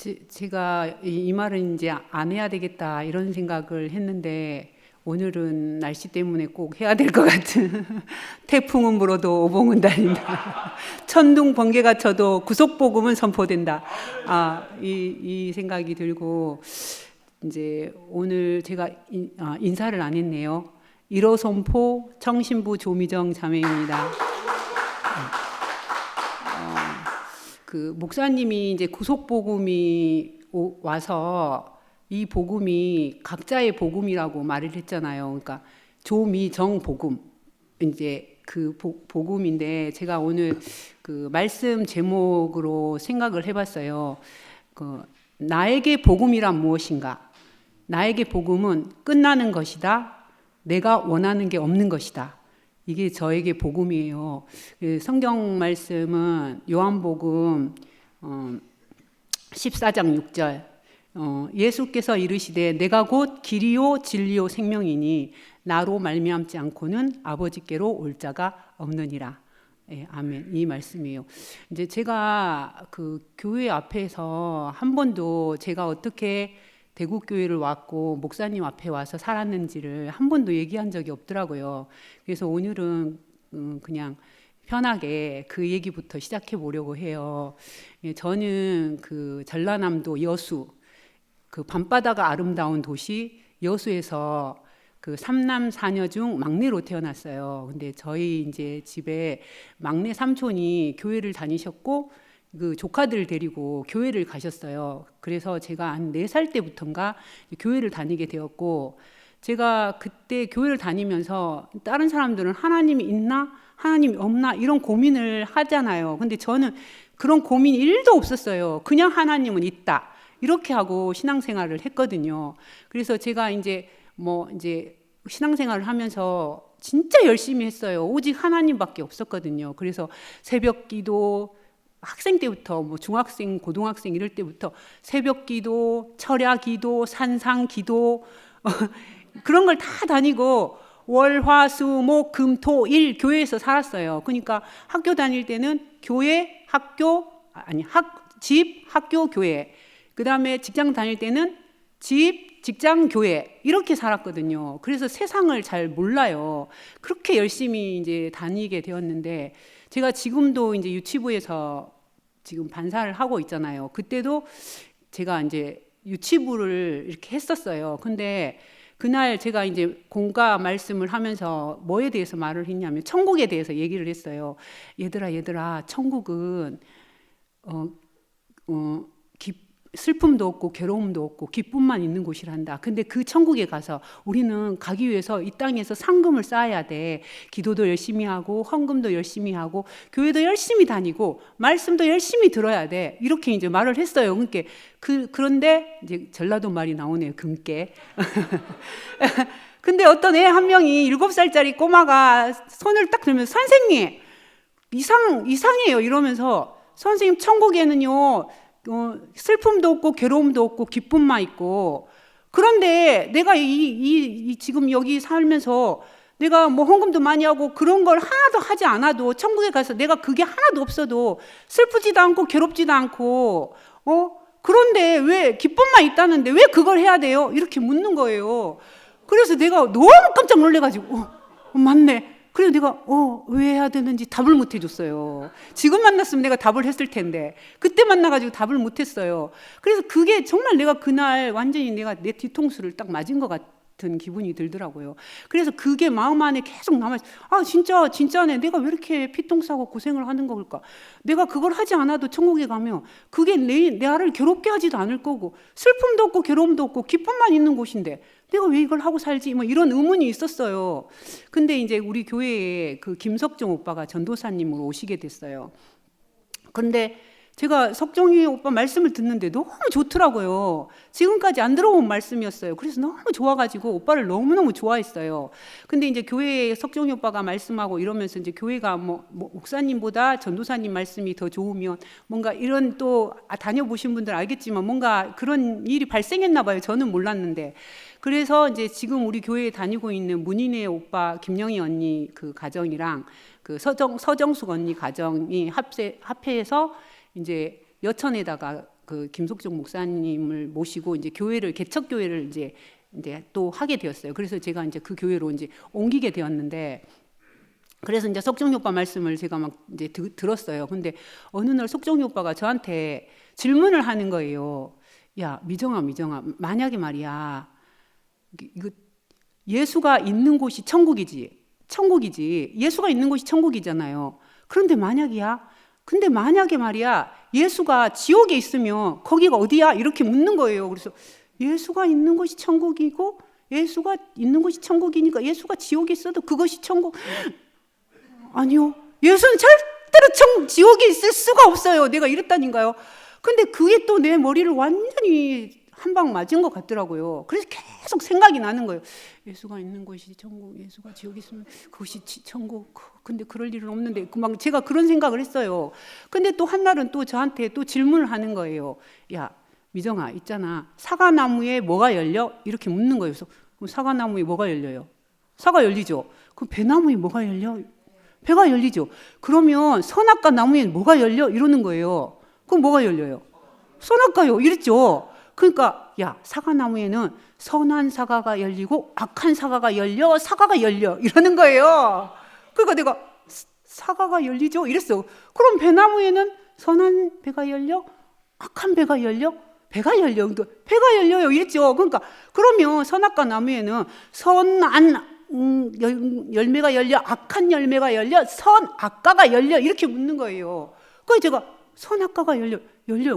제, 제가 이, 이 말은 이제 안 해야 되겠다 이런 생각을 했는데 오늘은 날씨 때문에 꼭 해야 될 것 같은 태풍은 불어도 오봉은 달린다. 천둥 번개가 쳐도 구속 복음은 선포된다. 아이 이 생각이 들고 이제 오늘 제가 인, 아, 인사를 안 했네요. 1호 선포 청신부 조미정 자매입니다. 그 목사님이 이제 구속 복음이 와서 이 복음이 각자의 복음이라고 말을 했잖아요. 그러니까 조미정 복음 이제 그 복, 복음인데 제가 오늘 그 말씀 제목으로 생각을 해봤어요. 그 나에게 복음이란 무엇인가? 나에게 복음은 끝나는 것이다. 내가 원하는 게 없는 것이다. 이게 저에게 복음이에요. 그 성경 말씀은 요한복음 14장 6절 어, 예수께서 이르시되 내가 곧 길이요 진리요 생명이니 나로 말미암지 않고는 아버지께로 올 자가 없느니라. 예, 아멘. 이 말씀이에요. 이제 제가 그 교회 앞에서 한 번도 제가 어떻게 대구 교회를 왔고 목사님 앞에 와서 살았는지를 한 번도 얘기한 적이 없더라고요. 그래서 오늘은 음, 그냥 편하게 그 얘기부터 시작해 보려고 해요. 예, 저는 그 전라남도 여수 그 밤바다가 아름다운 도시 여수에서 그 삼남 사녀 중 막내로 태어났어요. 근데 저희 이제 집에 막내 삼촌이 교회를 다니셨고 그 조카들 데리고 교회를 가셨어요. 그래서 제가 한 네 살 때부터인가 교회를 다니게 되었고 제가 그때 교회를 다니면서 다른 사람들은 하나님이 있나 하나님이 없나 이런 고민을 하잖아요. 근데 저는 그런 고민이 일도 없었어요. 그냥 하나님은 있다. 이렇게 하고 신앙생활을 했거든요. 그래서 제가 이제 뭐 이제 신앙생활을 하면서 진짜 열심히 했어요. 오직 하나님밖에 없었거든요. 그래서 새벽 기도, 학생 때부터 뭐 중학생, 고등학생 이럴 때부터 새벽 기도, 철야 기도, 산상 기도 그런 걸 다 다니고 월, 화, 수, 목, 금, 토, 일 교회에서 살았어요. 그러니까 학교 다닐 때는 교회, 학교 아니 학, 집, 학교, 교회. 그 다음에 직장 다닐 때는 집, 직장, 교회 이렇게 살았거든요. 그래서 세상을 잘 몰라요. 그렇게 열심히 이제 다니게 되었는데 제가 지금도 이제 유치부에서 지금 반사를 하고 있잖아요. 그때도 제가 이제 유치부를 이렇게 했었어요. 근데 그날 제가 이제 공과 말씀을 하면서 뭐에 대해서 말을 했냐면 천국에 대해서 얘기를 했어요. 얘들아, 얘들아, 천국은 어, 어, 슬픔도 없고 괴로움도 없고 기쁨만 있는 곳이란다. 근데 그 천국에 가서 우리는 가기 위해서 이 땅에서 상금을 쌓아야 돼. 기도도 열심히 하고 헌금도 열심히 하고 교회도 열심히 다니고 말씀도 열심히 들어야 돼. 이렇게 이제 말을 했어요. 그러니까 그 그런데 이제 전라도 말이 나오네요. 금께. 근데 어떤 애 한 명이 일곱 살짜리 꼬마가 손을 딱 들면서 선생님 이상 이상해요 이러면서 선생님 천국에는요 어, 슬픔도 없고 괴로움도 없고 기쁨만 있고 그런데 내가 이, 이, 이 지금 여기 살면서 내가 뭐 헌금도 많이 하고 그런 걸 하나도 하지 않아도 천국에 가서 내가 그게 하나도 없어도 슬프지도 않고 괴롭지도 않고 어 그런데 왜 기쁨만 있다는데 왜 그걸 해야 돼요? 이렇게 묻는 거예요. 그래서 내가 너무 깜짝 놀래가지고 어, 어 맞네. 그래서 내가 어, 왜 해야 되는지 답을 못 해줬어요. 지금 만났으면 내가 답을 했을 텐데 그때 만나가지고 답을 못 했어요. 그래서 그게 정말 내가 그날 완전히 내가 내 뒤통수를 딱 맞은 것 같 은 기분이 들더라고요. 그래서 그게 마음 안에 계속 남아. 아 진짜 진짜네. 내가 왜 이렇게 피똥 싸고 고생을 하는 걸까? 내가 그걸 하지 않아도 천국에 가면 그게 내, 내 아를 괴롭게 하지도 않을 거고 슬픔도 없고 괴로움도 없고 기쁨만 있는 곳인데 내가 왜 이걸 하고 살지? 뭐 이런 의문이 있었어요. 근데 이제 우리 교회에 그 김석정 오빠가 전도사님으로 오시게 됐어요. 근데 제가 석정이 오빠 말씀을 듣는데 너무 좋더라고요. 지금까지 안 들어본 말씀이었어요. 그래서 너무 좋아가지고 오빠를 너무너무 좋아했어요. 근데 이제 교회에 석정이 오빠가 말씀하고 이러면서 이제 교회가 뭐, 뭐 목사님보다 전도사님 말씀이 더 좋으면 뭔가 이런 또 아, 다녀보신 분들 알겠지만 뭔가 그런 일이 발생했나 봐요. 저는 몰랐는데. 그래서 이제 지금 우리 교회에 다니고 있는 문인의 오빠 김영희 언니 그 가정이랑 그 서정 서정숙 언니 가정이 합세 합해서 이제 여천에다가 그 김석종 목사님을 모시고 이제 교회를 개척 교회를 이제 이제 또 하게 되었어요. 그래서 제가 이제 그 교회로 이제 옮기게 되었는데 그래서 이제 석종이 오빠 말씀을 제가 막 이제 드, 들었어요. 근데 어느 날 석종이 오빠가 저한테 질문을 하는 거예요. 야, 미정아, 미정아, 만약에 말이야, 이거 예수가 있는 곳이 천국이지, 천국이지. 예수가 있는 곳이 천국이잖아요. 그런데 만약이야, 근데 만약에 말이야, 예수가 지옥에 있으면 거기가 어디야? 이렇게 묻는 거예요. 그래서 예수가 있는 곳이 천국이고 예수가 있는 곳이 천국이니까 예수가 지옥에 있어도 그것이 천국. 아니요. 예수는 절대로 청, 지옥에 있을 수가 없어요. 내가 이랬다니까요. 근데 그게 또 내 머리를 완전히 한 방 맞은 것 같더라고요. 그래서 계속 생각이 나는 거예요. 예수가 있는 곳이 천국, 예수가 지옥에 있으면 그것이 지- 천국. 근데 그럴 일은 없는데 막 제가 그런 생각을 했어요. 근데 또 한날은 또 저한테 또 질문을 하는 거예요. 야, 미정아, 있잖아. 사과나무에 뭐가 열려? 이렇게 묻는 거예요. 그래서 그럼 사과나무에 뭐가 열려요? 사과 열리죠. 그럼 배나무에 뭐가 열려? 배가 열리죠. 그러면 선악과 나무에 뭐가 열려? 이러는 거예요. 그럼 뭐가 열려요? 선악과요. 이랬죠. 그러니까 야 사과나무에는 선한 사과가 열리고 악한 사과가 열려 사과가 열려 이러는 거예요. 그러니까 내가 사- 사과가 열리죠. 이랬어. 그럼 배나무에는 선한 배가 열려 악한 배가 열려 배가 열려. 그러니까 배가 열려요. 이랬죠. 그러니까 그러면 선악과 나무에는 선안 음, 열, 열매가 열려 악한 열매가 열려 선악과가 열려 이렇게 묻는 거예요. 그래서 제가 선악과가 열려 열려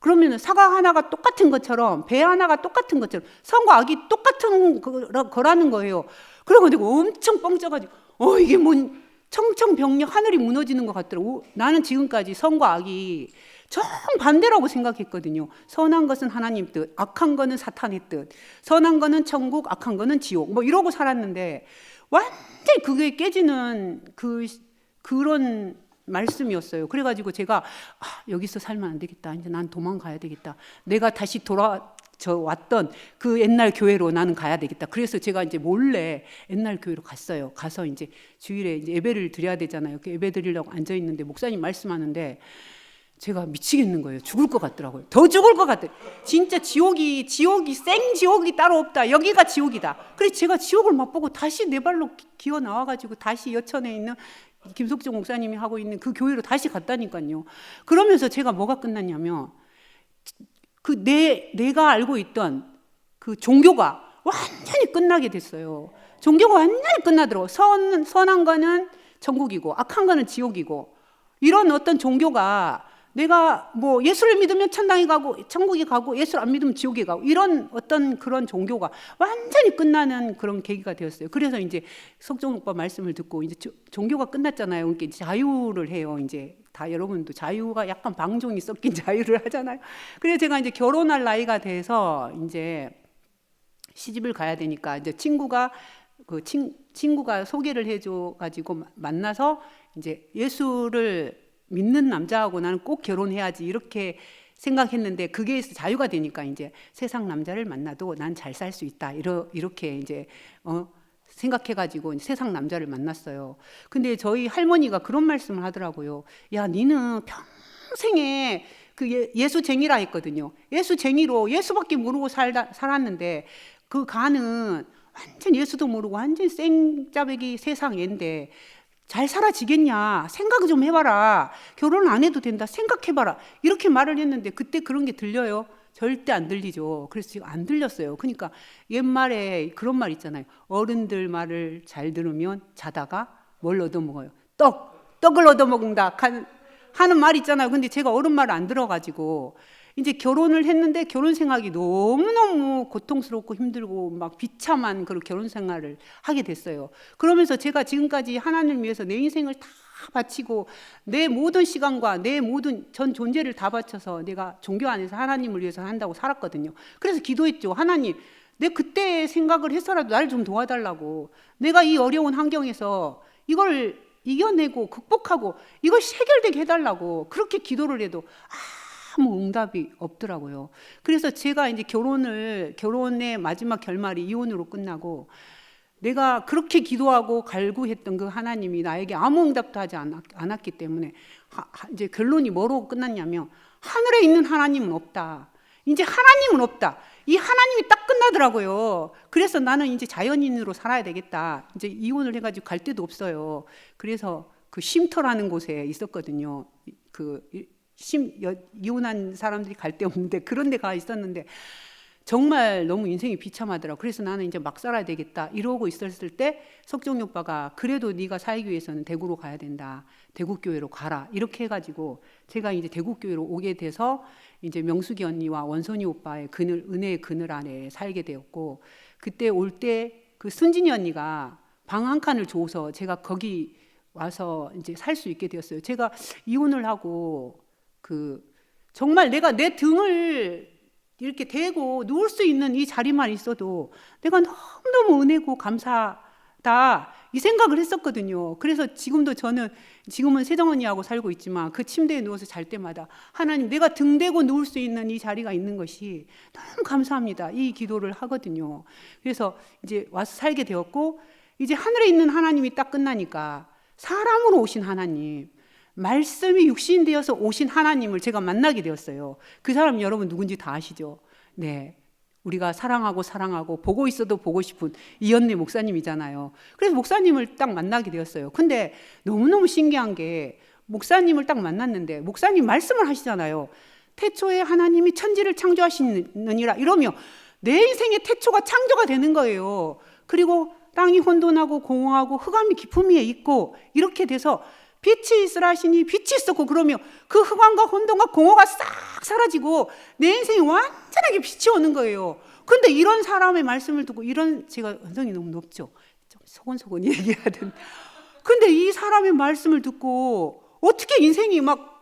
그러면 사과 하나가 똑같은 것처럼 배 하나가 똑같은 것처럼 선과 악이 똑같은 거- 거라는 거예요. 그리고 내가 엄청 뻥쪄가지고 어 이게 뭔 청청병력 하늘이 무너지는 것 같더라고. 나는 지금까지 선과 악이 정 반대라고 생각했거든요. 선한 것은 하나님 뜻, 악한 거는 사탄의 뜻, 선한 거는 천국, 악한 거는 지옥. 뭐 이러고 살았는데 완전히 그게 깨지는 그 그런 말씀이었어요. 그래가지고 제가 아, 여기서 살면 안 되겠다. 이제 난 도망가야 되겠다. 내가 다시 돌아 저 왔던 그 옛날 교회로 나는 가야 되겠다. 그래서 제가 이제 몰래 옛날 교회로 갔어요. 가서 이제 주일에 이제 예배를 드려야 되잖아요. 그 예배 드리려고 앉아 있는데 목사님 말씀하는데 제가 미치겠는 거예요. 죽을 것 같더라고요. 더 죽을 것 같아. 진짜 지옥이 지옥이 생 지옥이 따로 없다. 여기가 지옥이다. 그래서 제가 지옥을 맛보고 다시 내 발로 기- 기어 나와 가지고 다시 여천에 있는 김석정 목사님이 하고 있는 그 교회로 다시 갔다니까요. 그러면서 제가 뭐가 끝났냐면 그 내 내가 알고 있던 그 종교가 완전히 끝나게 됐어요. 종교가 완전히 끝나더라고. 선 선한 거는 천국이고 악한 거는 지옥이고 이런 어떤 종교가 내가 뭐 예수를 믿으면 천당에 가고 천국에 가고 예수를 안 믿으면 지옥에 가고 이런 어떤 그런 종교가 완전히 끝나는 그런 계기가 되었어요. 그래서 이제 석정 오빠 말씀을 듣고 이제 조- 종교가 끝났잖아요. 그러니까 이제 자유를 해요. 이제 다 여러분도 자유가 약간 방종이 섞인 자유를 하잖아요. 그래서 제가 이제 결혼할 나이가 돼서 이제 시집을 가야 되니까 이제 친구가 그 친, 친구가 소개를 해줘 가지고 만나서 이제 예수를 믿는 남자하고 나는 꼭 결혼해야지 이렇게 생각했는데 그게 자유가 되니까 이제 세상 남자를 만나도 난 잘 살 수 있다 이러, 이렇게 이제 어 생각해가지고 세상 남자를 만났어요. 근데 저희 할머니가 그런 말씀을 하더라고요. 야, 니는 평생에 그 예- 예수쟁이라 했거든요. 예수쟁이로 예수밖에 모르고 살다, 살았는데 그 가는 완전 예수도 모르고 완전 생짜배기 세상 애인데 잘 살아지겠냐? 생각 좀 해봐라. 결혼 안 해도 된다. 생각해봐라. 이렇게 말을 했는데 그때 그런 게 들려요? 절대 안 들리죠. 그래서 지금 안 들렸어요. 그러니까 옛말에 그런 말 있잖아요. 어른들 말을 잘 들으면 자다가 뭘 얻어먹어요? 떡. 떡을 얻어먹는다. 하는, 말 있잖아요. 근데 제가 어른 말을 안 들어가지고 이제 결혼을 했는데 결혼 생활이 너무너무 고통스럽고 힘들고 막 비참한 그런 결혼 생활을 하게 됐어요. 그러면서 제가 지금까지 하나님을 위해서 내 인생을 다 바치고 내 모든 시간과 내 모든 전 존재를 다 바쳐서 내가 종교 안에서 하나님을 위해서 한다고 살았거든요. 그래서 기도했죠. 하나님, 내 그때 생각을 해서라도 나를 좀 도와달라고. 내가 이 어려운 환경에서 이걸 이겨내고 극복하고 이걸 해결되게 해달라고 그렇게 기도를 해도 아 무 응답이 없더라고요. 그래서 제가 이제 결혼을 결혼의 마지막 결말이 이혼으로 끝나고 내가 그렇게 기도하고 갈구했던 그 하나님이 나에게 아무 응답도 하지 않았, 기 때문에 하, 하, 이제 결론이 뭐로 끝났냐면 하늘에 있는 하나님은 없다. 이제 하나님은 없다. 이 하나님이 딱 끝나더라고요. 그래서 나는 이제 자연인으로 살아야 되겠다. 이제 이혼을 해가지고 갈 데도 없어요. 그래서 그 쉼터라는 곳에 있었거든요. 그 심, 여, 이혼한 사람들이 갈 데 없는데 그런 데가 있었는데 정말 너무 인생이 비참하더라고. 그래서 나는 이제 막 살아야 되겠다. 이러고 있었을 때 석종이 오빠가 그래도 네가 살기 위해서는 대구로 가야 된다. 대구 교회로 가라. 이렇게 해가지고 제가 이제 대구 교회로 오게 돼서 이제 명숙이 언니와 원선이 오빠의 그늘 은혜의 그늘 안에 살게 되었고 그때 올 때 그 순진이 언니가 방 한 칸을 줘서 제가 거기 와서 이제 살 수 있게 되었어요. 제가 이혼을 하고 그 정말 내가 내 등을 이렇게 대고 누울 수 있는 이 자리만 있어도 내가 너무너무 은혜고 감사하다 이 생각을 했었거든요. 그래서 지금도 저는 지금은 세정 언니하고 살고 있지만 그 침대에 누워서 잘 때마다 하나님 내가 등 대고 누울 수 있는 이 자리가 있는 것이 너무 감사합니다. 이 기도를 하거든요. 그래서 이제 와서 살게 되었고 이제 하늘에 있는 하나님이 딱 끝나니까 사람으로 오신 하나님 말씀이 육신 되어서 오신 하나님을 제가 만나게 되었어요. 그 사람 여러분 누군지 다 아시죠? 네. 우리가 사랑하고 사랑하고 보고 있어도 보고 싶은 이현래 목사님이잖아요. 그래서 목사님을 딱 만나게 되었어요. 근데 너무너무 신기한 게 목사님을 딱 만났는데 목사님 말씀을 하시잖아요. 태초에 하나님이 천지를 창조하시느니라 이러며 내 인생의 태초가 창조가 되는 거예요. 그리고 땅이 혼돈하고 공허하고 흑암이 깊음 위에 있고 이렇게 돼서 빛이 있으라 하시니 빛이 있었고 그러며 그 흑암과 혼돈과 공허가 싹 사라지고 내 인생이 완전하게 빛이 오는 거예요. 근데 이런 사람의 말씀을 듣고 이런 제가 언성이 너무 높죠. 좀 소곤소곤 얘기해야. 근데 이 사람의 말씀을 듣고 어떻게 인생이 막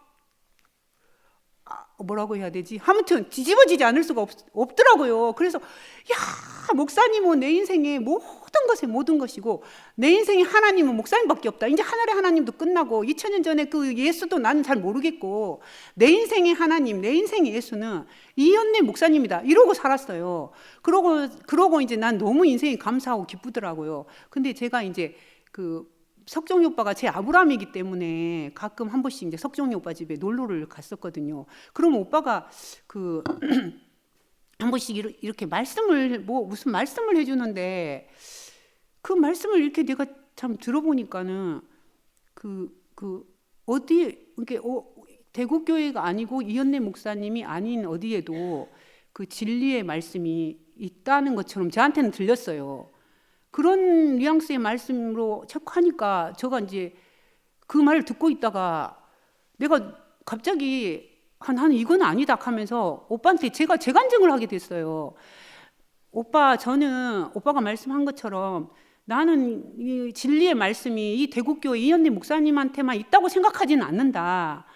아, 뭐라고 해야 되지? 아무튼 뒤집어지지 않을 수가 없, 없더라고요. 그래서 야 목사님은 내 인생의 모든 것의 모든 것이고 내 인생의 하나님은 목사님밖에 없다. 이제 하늘의 하나님도 끝나고 2000년 전에 그 예수도 나는 잘 모르겠고 내 인생의 하나님, 내 인생의 예수는 이현래 목사님이다. 이러고 살았어요. 그러고 그러고 이제 난 너무 인생이 감사하고 기쁘더라고요. 근데 제가 이제 그 석종이 오빠가 제 아브람이기 때문에 가끔 한 번씩 이제 석종이 오빠 집에 놀러를 갔었거든요. 그러면 오빠가 그 한 번씩 이렇게 말씀을 뭐 무슨 말씀을 해주는데 그 말씀을 이렇게 내가 참 들어보니까는 그 그 어디 이게 어, 대구 교회가 아니고 이현래 목사님이 아닌 어디에도 그 진리의 말씀이 있다는 것처럼 저한테는 들렸어요. 그런 뉘앙스의 말씀으로 체크하니까 제가 이제 그 말을 듣고 있다가 내가 갑자기 아, 나는 이건 아니다 하면서 오빠한테 제가 재간증을 하게 됐어요. 오빠 저는 오빠가 말씀한 것처럼 나는 이 진리의 말씀이 이 대국교회 이현리 목사님한테만 있다고 생각하지는 않는다.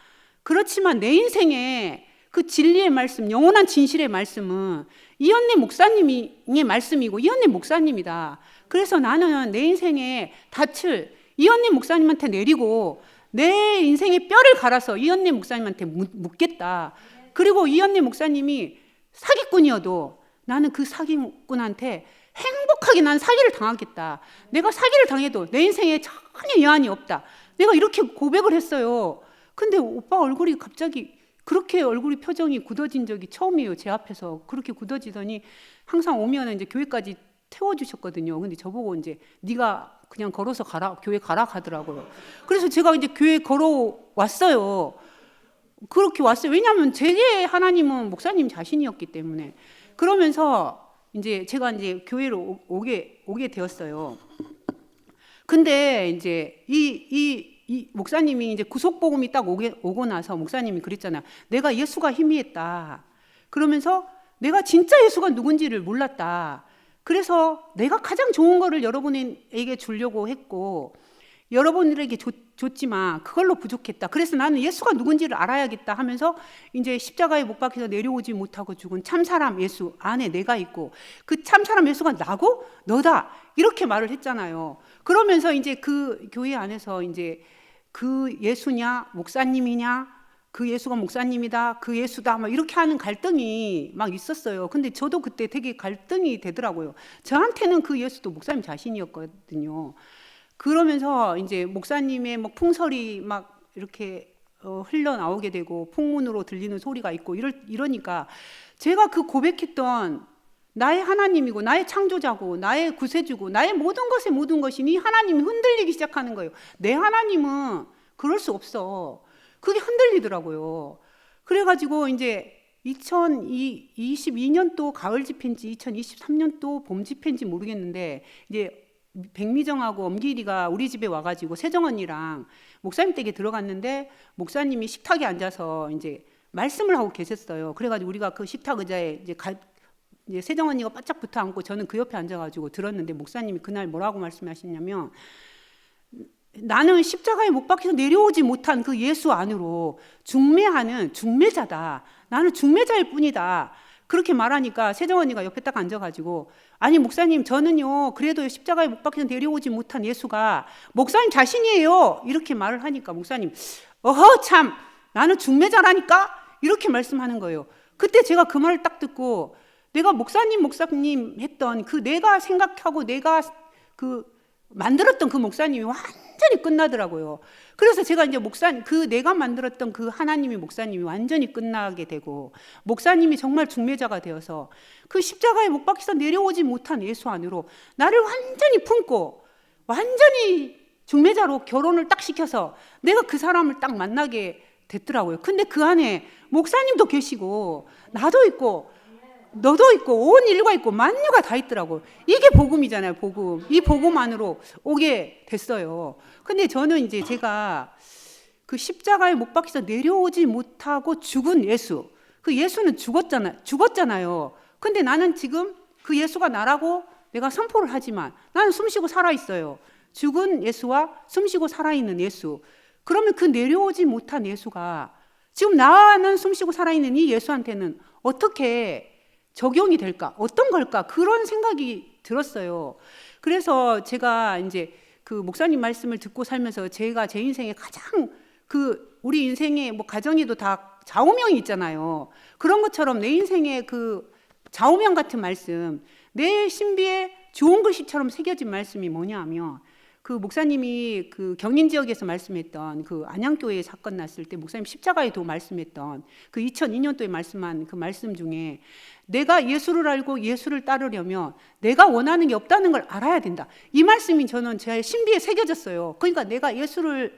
그렇지만 내 인생에 그 진리의 말씀, 영원한 진실의 말씀은 이현리 목사님의 말씀이고 이현리 목사님이다. 그래서 나는 내 인생에 닻을 이현님 목사님한테 내리고 내 인생의 뼈를 갈아서 이현님 목사님한테 묻겠다. 그리고 이현님 목사님이 사기꾼이어도 나는 그 사기꾼한테 행복하게 난 사기를 당하겠다. 내가 사기를 당해도 내 인생에 전혀 여한이 없다. 내가 이렇게 고백을 했어요. 근데 오빠 얼굴이 갑자기 그렇게 얼굴이 표정이 굳어진 적이 처음이에요. 제 앞에서 그렇게 굳어지더니 항상 오면 이제 교회까지 태워 주셨거든요. 근데 저보고 이제 네가 그냥 걸어서 가라 교회 가라 하더라고요. 그래서 제가 이제 교회 걸어 왔어요. 그렇게 왔어요. 왜냐하면 제게 하나님은 목사님 자신이었기 때문에 그러면서 이제 제가 이제 교회로 오게 오게 되었어요. 근데 이제 이, 이, 이 목사님이 이제 구속 복음이 딱 오게, 오고 나서 목사님이 그랬잖아요. 내가 예수가 희미했다. 그러면서 내가 진짜 예수가 누군지를 몰랐다. 그래서 내가 가장 좋은 거를 여러분에게 주려고 했고 여러분들에게 줬, 줬지만 그걸로 부족했다. 그래서 나는 예수가 누군지를 알아야겠다 하면서 이제 십자가에 못 박혀서 내려오지 못하고 죽은 참사람 예수 안에 내가 있고 그 참사람 예수가 나고 너다 이렇게 말을 했잖아요. 그러면서 이제 그 교회 안에서 이제 그 예수냐 목사님이냐 그 예수가 목사님이다, 그 예수다, 막 이렇게 하는 갈등이 막 있었어요. 근데 저도 그때 되게 갈등이 되더라고요. 저한테는 그 예수도 목사님 자신이었거든요. 그러면서 이제 목사님의 뭐 풍설이 막 이렇게 어, 흘러나오게 되고 풍문으로 들리는 소리가 있고 이럴, 이러니까 제가 그 고백했던 나의 하나님이고 나의 창조자고 나의 구세주고 나의 모든 것의 모든 것이니 하나님이 흔들리기 시작하는 거예요. 내 하나님은 그럴 수 없어. 그게 흔들리더라고요. 그래가지고 이제 2022년도 가을 집회인지 2023년도 봄 집회인지 모르겠는데 이제 백미정하고 엄기리가 우리 집에 와가지고 세정 언니랑 목사님 댁에 들어갔는데 목사님이 식탁에 앉아서 이제 말씀을 하고 계셨어요. 그래가지고 우리가 그 식탁 의자에 이제 가, 이제 세정 언니가 바짝 붙어 앉고 저는 그 옆에 앉아가지고 들었는데 목사님이 그날 뭐라고 말씀하셨냐면 나는 십자가에 못 박혀서 내려오지 못한 그 예수 안으로 중매하는 중매자다. 나는 중매자일 뿐이다. 그렇게 말하니까 세정 언니가 옆에 딱 앉아가지고 아니 목사님 저는요 그래도 십자가에 못 박혀서 내려오지 못한 예수가 목사님 자신이에요 이렇게 말을 하니까 목사님 어허 참 나는 중매자라니까 이렇게 말씀하는 거예요. 그때 제가 그 말을 딱 듣고 내가 목사님 목사님 했던 그 내가 생각하고 내가 그 만들었던 그 목사님이 완전히 끝나더라고요. 그래서 제가 이제 목사 그 내가 만들었던 그 하나님이 목사님이 완전히 끝나게 되고 목사님이 정말 중매자가 되어서 그 십자가에 못 박혀서 내려오지 못한 예수 안으로 나를 완전히 품고 완전히 중매자로 결혼을 딱 시켜서 내가 그 사람을 딱 만나게 됐더라고요. 근데 그 안에 목사님도 계시고 나도 있고 너도 있고 온 인류가 있고 만유가 다 있더라고. 이게 복음이잖아요, 복음. 이 복음 안으로 오게 됐어요. 근데 저는 이제 제가 그 십자가에 못 박혀서 내려오지 못하고 죽은 예수. 그 예수는 죽었잖아, 죽었잖아요. 근데 나는 지금 그 예수가 나라고 내가 선포를 하지만 나는 숨쉬고 살아 있어요. 죽은 예수와 숨쉬고 살아 있는 예수. 그러면 그 내려오지 못한 예수가 지금 나는 숨쉬고 살아 있는 이 예수한테는 어떻게 적용이 될까? 어떤 걸까? 그런 생각이 들었어요. 그래서 제가 이제 그 목사님 말씀을 듣고 살면서 제가 제 인생에 가장 그 우리 인생에 뭐 가정에도 다 좌우명이 있잖아요. 그런 것처럼 내 인생에 그 좌우명 같은 말씀, 내 신비에 좋은 글씨처럼 새겨진 말씀이 뭐냐 하면 그 목사님이 그 경인 지역에서 말씀했던 그 안양교회 사건 났을 때 목사님 십자가에도 말씀했던 그 2002년도에 말씀한 그 말씀 중에 내가 예수를 알고 예수를 따르려면 내가 원하는 게 없다는 걸 알아야 된다. 이 말씀이 저는 제 신비에 새겨졌어요. 그러니까 내가 예수를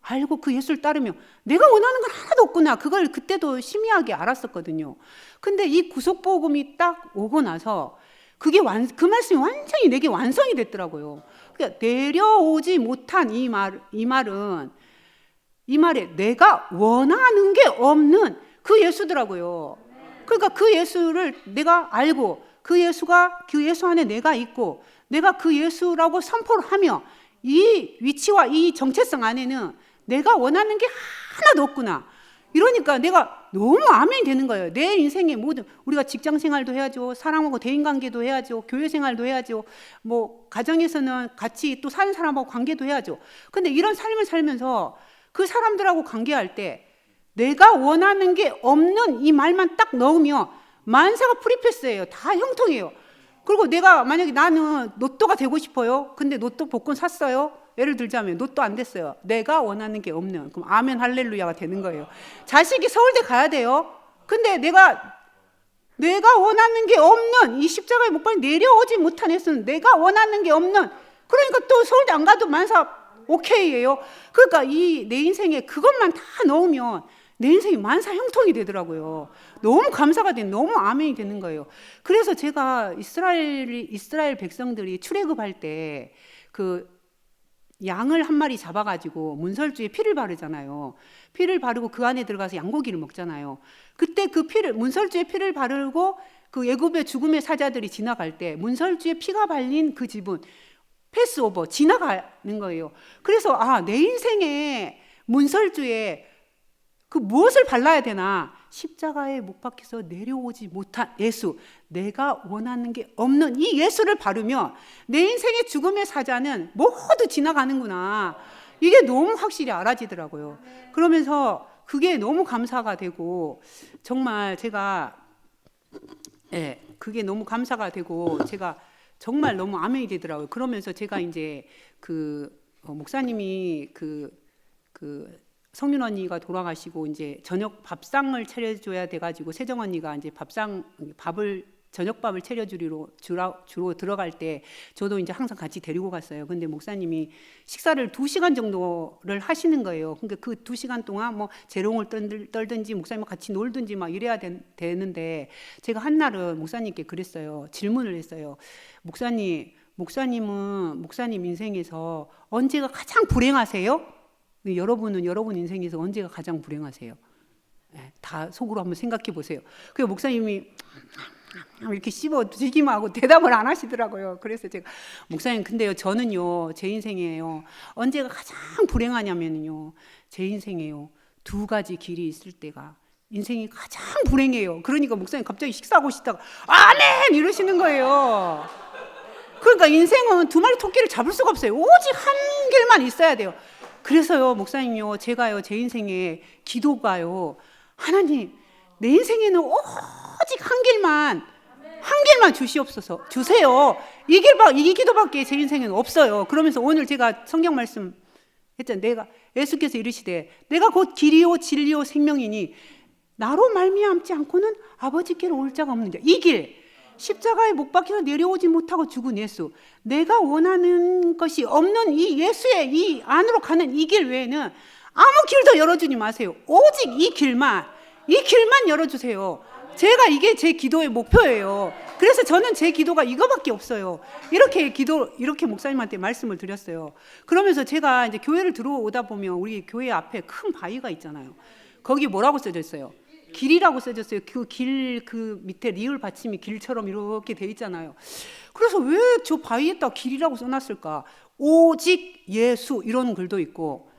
알고 그 예수를 따르면 내가 원하는 건 하나도 없구나. 그걸 그때도 심의하게 알았었거든요. 근데 이 구속복음이 딱 오고 나서 그게 완, 그 말씀이 완전히 내게 완성이 됐더라고요. 그러니까 내려오지 못한 이 말, 이 말은 이 말에 내가 원하는 게 없는 그 예수더라고요. 그러니까 그 예수를 내가 알고 그 예수가 그 예수 안에 내가 있고 내가 그 예수라고 선포를 하며 이 위치와 이 정체성 안에는 내가 원하는 게 하나도 없구나. 이러니까 내가 너무 아멘이 되는 거예요. 내 인생의 모든 우리가 직장 생활도 해야죠. 사람하고 대인 관계도 해야죠. 교회 생활도 해야죠. 뭐 가정에서는 같이 또 사는 사람하고 관계도 해야죠. 근데 이런 삶을 살면서 그 사람들하고 관계할 때 내가 원하는 게 없는 이 말만 딱 넣으면 만사가 프리패스예요. 다 형통해요. 그리고 내가 만약에 나는 로또가 되고 싶어요. 근데 로또 복권 샀어요. 예를 들자면 로또 안 됐어요. 내가 원하는 게 없는 그럼 아멘 할렐루야가 되는 거예요. 자식이 서울대 가야 돼요. 근데 내가 내가 원하는 게 없는 이못 박혀 내려오지 못한 예수는 내가 원하는 게 없는 그러니까 또 서울대 안 가도 만사 오케이예요. 그러니까 이 내 인생에 그것만 다 넣으면 내 인생이 만사 형통이 되더라고요. 너무 감사가 된, 너무 아멘이 되는 거예요. 그래서 제가 이스라엘 이스라엘 백성들이 출애굽할 때그 양을 한 마리 잡아가지고 문설주에 피를 바르잖아요. 피를 바르고 그 안에 들어가서 양고기를 먹잖아요. 그때 그 피를 문설주에 피를 바르고 그 애굽의 죽음의 사자들이 지나갈 때 문설주에 피가 발린 그 집은 패스오버 지나가는 거예요. 그래서 아 내 인생에 문설주에 그 무엇을 발라야 되나? 십자가에 못 박혀서 내려오지 못한 예수, 내가 원하는 게 없는 이 예수를 바르면 내 인생의 죽음의 사자는 모두 지나가는구나. 이게 너무 확실히 알아지더라고요. 그러면서 그게 너무 감사가 되고 정말 제가 예, 그게 너무 감사가 되고 제가 정말 너무 아멘이 되더라고요. 그러면서 제가 이제 그 어, 목사님이 그, 그 성윤 언니가 돌아가시고 이제 저녁 밥상을 차려줘야 돼가지고 세정 언니가 이제 밥상 밥을 저녁밥을 차려주리로 주로, 주로 들어갈 때 저도 이제 항상 같이 데리고 갔어요. 근데 목사님이 식사를 두 시간 정도를 하시는 거예요. 그러니까 그 두 시간 동안 뭐 재롱을 떨- 떨든지 목사님과 같이 놀든지 막 이래야 된- 되는데 제가 한 날은 목사님께 그랬어요. 질문을 했어요. 목사님, 목사님은 목사님 인생에서 언제가 가장 불행하세요? 여러분은 여러분 인생에서 언제가 가장 불행하세요? 예, 다 속으로 한번 생각해 보세요. 그 목사님이 이렇게 씹어 드기만 하고 대답을 안 하시더라고요. 그래서 제가 목사님 근데요 저는요 제 인생에요 언제가 가장 불행하냐면요 제 인생에요 두 가지 길이 있을 때가 인생이 가장 불행해요. 그러니까 목사님 갑자기 식사하고 싶다가 아멘 이러시는 거예요. 그러니까 인생은 두 마리 토끼를 잡을 수가 없어요. 오직 한 길만 있어야 돼요. 그래서요, 목사님요, 제가요, 제 인생에 기도가요, 하나님, 내 인생에는 오직 한 길만, 한 길만 주시옵소서, 주세요. 이 길밖, 이 기도밖에 제 인생에는 없어요. 그러면서 오늘 제가 성경 말씀 했잖아요. 내가, 예수께서 이르시되, 내가 곧 길이요, 진리요, 생명이니, 나로 말미암지 않고는 아버지께로 올 자가 없는 자. 이 길, 십자가에 못 박혀서 내려오지 못하고 죽은 예수. 내가 원하는 것이 없는 이 예수의 이 안으로 가는 이 길 외에는 아무 길도 열어주지 마세요. 오직 이 길만, 이 길만 열어주세요. 제가 이게 제 기도의 목표예요. 그래서 저는 제 기도가 이거밖에 없어요. 이렇게 기도, 이렇게 목사님한테 말씀을 드렸어요. 그러면서 제가 이제 교회를 들어오다 보면 우리 교회 앞에 큰 바위가 있잖아요. 거기 뭐라고 써져 있어요? 길이라고 써졌어요. 그길그 밑에 리을 받침이 길처럼 이렇게 돼 있잖아요. 그래서 왜 저 바위에다 길이라고 써놨을까? 오직 예수 이런 글도 있고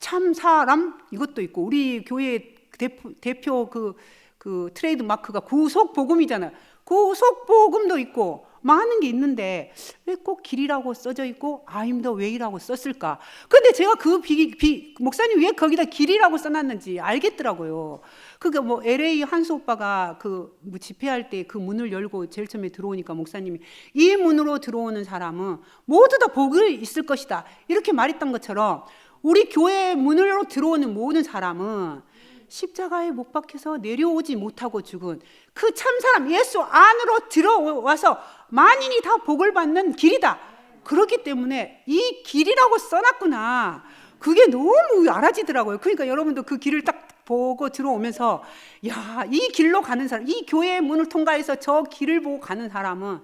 참 사람 이것도 있고 우리 교회 대표, 대표 그, 그 트레이드 마크가 구속 복음이잖아요. 구속 복음도 있고 많은 게 있는데 왜 꼭 길이라고 써져 있고 I'm the way라고 썼을까? 근데 제가 그 비, 비, 목사님 왜 거기다 길이라고 써놨는지 알겠더라고요. 그게 뭐 LA 한수 오빠가 그뭐 집회할 때 그 문을 열고 제일 처음에 들어오니까 목사님이 이 문으로 들어오는 사람은 모두 다 복을 있을 것이다 이렇게 말했던 것처럼 우리 교회 문으로 들어오는 모든 사람은 십자가에 못 박혀서 내려오지 못하고 죽은 그 참사람 예수 안으로 들어와서 만인이 다 복을 받는 길이다. 그렇기 때문에 이 길이라고 써놨구나. 그게 너무 알아지더라고요. 그러니까 여러분도 그 길을 딱 보고 들어오면서 야, 이 길로 가는 사람, 이 교회의 문을 통과해서 저 길을 보고 가는 사람은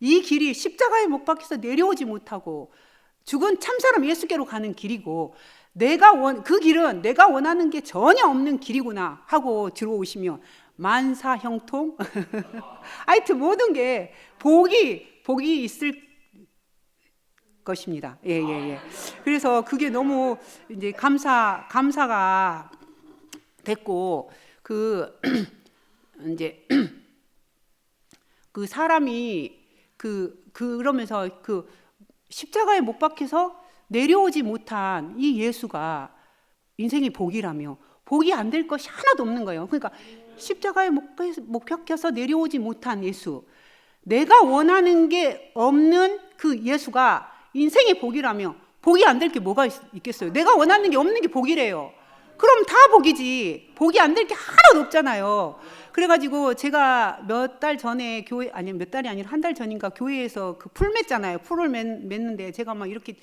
이 길이 십자가에 못 박혀서 내려오지 못하고 죽은 참사람 예수께로 가는 길이고 내가 원 그 길은 내가 원하는 게 전혀 없는 길이구나 하고 들어오시면 만사 형통 하여튼 모든 게 복이 복이 있을 것입니다. 예, 예, 예. 그래서 그게 너무 이제 감사 감사가 됐고 그 이제 그 사람이 그 그러면서 그 십자가에 못 박혀서 내려오지 못한 이 예수가 인생의 복이라며 복이 안 될 것이 하나도 없는 거예요. 그러니까 십자가에 못 박혀서- 내려오지 못한 예수, 내가 원하는 게 없는 그 예수가 인생의 복이라며 복이 안 될 게 뭐가 있, 있겠어요? 내가 원하는 게 없는 게 복이래요. 그럼 다 복이지. 복이 안 될 게 하나도 없잖아요. 그래가지고 제가 몇 달 전에 교회 아니 몇 달이 아니라 한 달 전인가 교회에서 그 풀 맸잖아요. 풀을 맺, 맺는데 제가 막 이렇게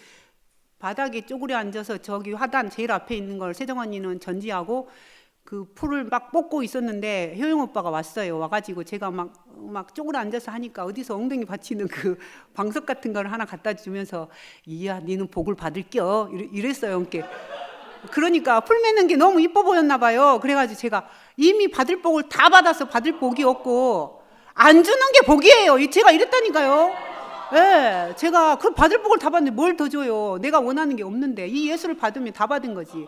바닥에 쪼그려 앉아서 저기 화단 제일 앞에 있는 걸 세정 언니는 전지하고 그 풀을 막 뽑고 있었는데 효영 오빠가 왔어요. 와가지고 제가 막 막 쪼그려 앉아서 하니까 어디서 엉덩이 받치는 그 방석 같은 걸 하나 갖다 주면서 이야 니는 복을 받을 겨 이래- 이랬어요. 이렇게 그러니까 풀 매는 게 너무 이뻐 보였나 봐요. 그래가지고 제가 이미 받을 복을 다 받아서 받을 복이 없고 안 주는 게 복이에요. 이 제가 이랬다니까요. 예, 제가 그 받을 복을 다 받는데 뭘 더 줘요? 내가 원하는 게 없는데 이 예수를 받으면 다 받은 거지.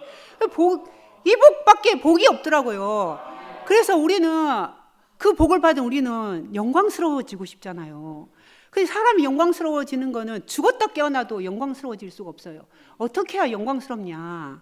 복, 이 복밖에 복이 없더라고요. 그래서 우리는 그 복을 받은 우리는 영광스러워지고 싶잖아요. 그 사람이 영광스러워지는 거는 죽었다 깨어나도 영광스러워질 수가 없어요. 어떻게 해야 영광스럽냐?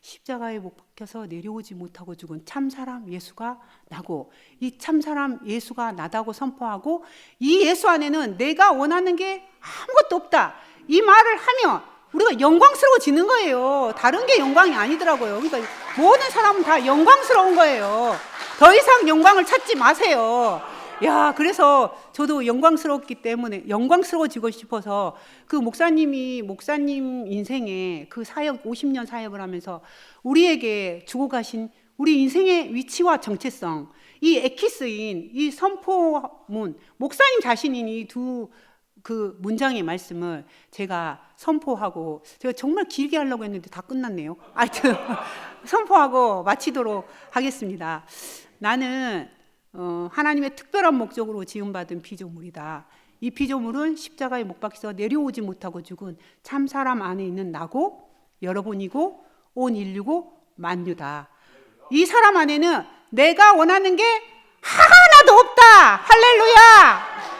십자가에 못 박혀서 내려오지 못하고 죽은 참 사람 예수가 나고 이 참 사람 예수가 나다고 선포하고 이 예수 안에는 내가 원하는 게 아무것도 없다. 이 말을 하면 우리가 영광스러워지는 거예요. 다른 게 영광이 아니더라고요. 그러니까 모든 사람은 다 영광스러운 거예요. 더 이상 영광을 찾지 마세요. 야, 그래서 저도 영광스럽기 때문에 영광스러워지고 싶어서 그 목사님이 목사님 인생에 그 사역 50년 사역을 하면서 우리에게 주고 가신 우리 인생의 위치와 정체성, 이 에키스인 이 선포문 목사님 자신인 이두 그 문장의 말씀을 제가 선포하고 제가 정말 길게 하려고 했는데 다 끝났네요. 하여튼 선포하고 마치도록 하겠습니다. 나는 어, 하나님의 특별한 목적으로 지음받은 피조물이다. 이 피조물은 십자가에 못 박혀 내려오지 못하고 죽은 참 사람 안에 있는 나고 여러분이고 온 인류고 만유다. 이 사람 안에는 내가 원하는 게 하나도 없다. 할렐루야.